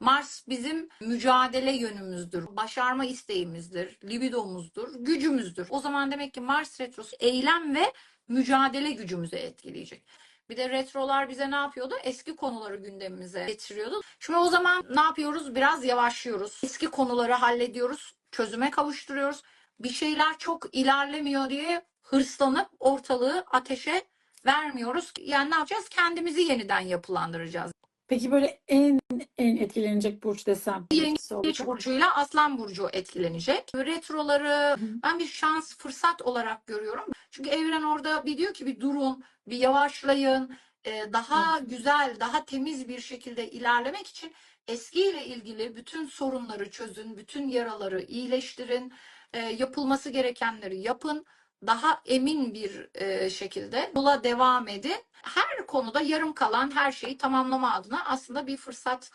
Mars bizim mücadele yönümüzdür, başarma isteğimizdir, libidomuzdur, gücümüzdür. O zaman demek ki Mars retrosu eylem ve mücadele gücümüzü etkileyecek. Bir de retrolar bize ne yapıyordu? Eski konuları gündemimize getiriyordu. Şimdi o zaman ne yapıyoruz? Biraz yavaşlıyoruz. Eski konuları hallediyoruz, çözüme kavuşturuyoruz. Bir şeyler çok ilerlemiyor diye hırslanıp ortalığı ateşe vermiyoruz. Yani ne yapacağız? Kendimizi yeniden yapılandıracağız. Peki böyle en en etkilenecek burç desem Yengeç burcuyla Aslan burcu etkilenecek. Retroları ben bir şans, fırsat olarak görüyorum. Çünkü evren orada bir diyor ki bir durun, bir yavaşlayın. Ee, Daha güzel, daha temiz bir şekilde ilerlemek için eskiyle ilgili bütün sorunları çözün, bütün yaraları iyileştirin, e, yapılması gerekenleri yapın. Daha emin bir e, şekilde yola devam edin. Her konuda yarım kalan her şeyi tamamlama adına aslında bir fırsat